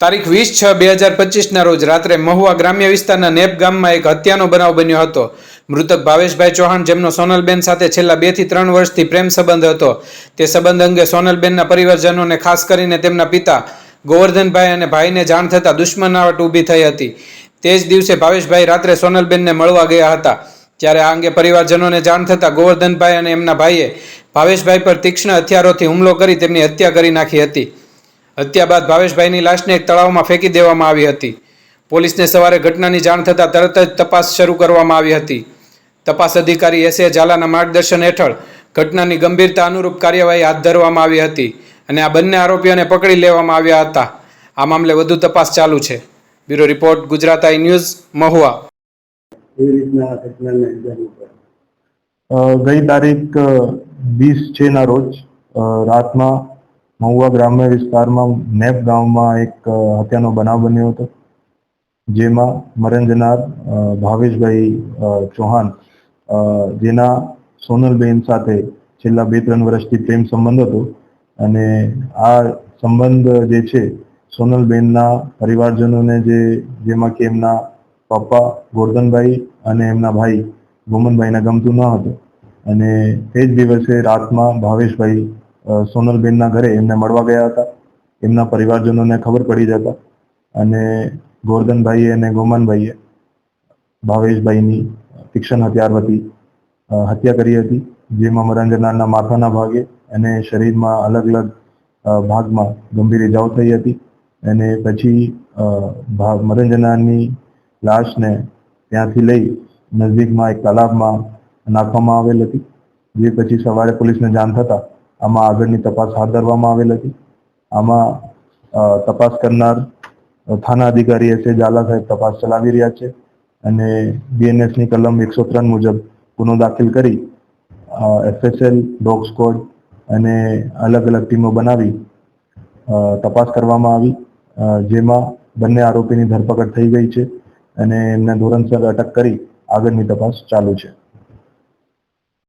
તારીખ વીસ છ બે હજાર પચીસના રોજ રાત્રે મહુવા ગ્રામ્ય વિસ્તારના નેપ ગામમાં એક હત્યાનો બનાવ બન્યો હતો. મૃતક ભાવેશભાઈ ચૌહાણ જેમનો સોનલબેન સાથે છેલ્લા બેથી ત્રણ વર્ષથી પ્રેમ સંબંધ હતો. તે સંબંધ અંગે સોનલબેનના પરિવારજનોને ખાસ કરીને તેમના પિતા, ગોવર્ધનભાઈ અને ભાઈને જાણ થતાં દુશ્મનાવટ ઊભી થઈ હતી. તે જ દિવસે ભાવેશભાઈ રાત્રે સોનલબેનને મળવા ગયા હતા. ત્યારે આ અંગે પરિવારજનોને જાણ થતાં ગોવર્ધનભાઈ અને એમના ભાઈએ ભાવેશભાઈ પર તીક્ષ્ણ હથિયારોથી હુમલો કરી તેમની હત્યા કરી નાખી હતી. હત્યા બાદ ભાવેશભાઈની લાશને એક તળાવમાં ફેંકી દેવામાં આવી હતી. પોલીસને સવારે ઘટનાની જાણ થતાં તરત જ તપાસ શરૂ કરવામાં આવી હતી. તપાસ અધિકારી એસ એ ઝાલાના માર્ગદર્શન હેઠળ ઘટનાની ગંભીરતા અનુરૂપ કાર્યવાહી હાથ ધરવામાં આવી હતી અને આ બંને આરોપીઓને પકડી લેવામાં આવ્યા હતા. આ મામલે વધુ તપાસ ચાલુ છે. Bureau report Gujarat I news Mahuva. ગઈ તારીખ વીસ છે ના રોજ રાતમાં મહુવા ગ્રામ્ય વિસ્તારમાં નેપ ગામમાં એક હત્યાનો બનાવ બન્યો હતો, જેમાં મરણ જનાર ભાવેશભાઈ ચૌહાણ જેના સોનલબેન સાથે છેલ્લા બે ત્રણ વર્ષથી પ્રેમ સંબંધ હતો અને આ સંબંધ જે છે, સોનલબેનના પરિવારજનોને જે, જેમાં કે એમના પપ્પા ગોરધનભાઈ અને એમના ભાઈ ગોમનભાઈને ગમતું ન હતું. અને તે જ દિવસે રાતમાં ભાવેશભાઈ સોનલબેનના ઘરે એમને મળવા ગયા હતા. એમના પરિવારજનોને ખબર પડી જતા અને ગોરધનભાઈએ અને ગોમનભાઈએ ભાવેશભાઈની તીક્ષ્ણ હથિયારવતી અ, હત્યા કરી હતી જેમાં મરણ માથાના ભાગે અને શરીરમાં અલગ અલગ ભાગમાં ગંભીર ઇજાઓ થઈ હતી અને પછી અ, ભા- મરણ જનારની લાશને ત્યાંથી લઈ નજદીકમાં એક તાલાબમાં નાખવામાં આવેલ હતી જે પછી સવારે પોલીસને જાણ થતાં આમાં આગળની તપાસ હાથ ધરવામાં આવેલ હતી. આમાં તપાસ કરનાર થાના અધિકારી એસ એ ઝાલા સાહેબ તપાસ ચલાવી રહ્યા છે અને બીએનએસની કલમ એકસો ત્રણ મુજબ ગુનો દાખલ કરી એફએસએલ, ડોગ સ્કોડ અને અલગ અલગ ટીમો બનાવી તપાસ કરવામાં આવી જેમાં બંને આરોપીની ધરપકડ થઈ ગઈ છે અને એમને ધોરણસર અટક કરી આગળની તપાસ ચાલુ છે.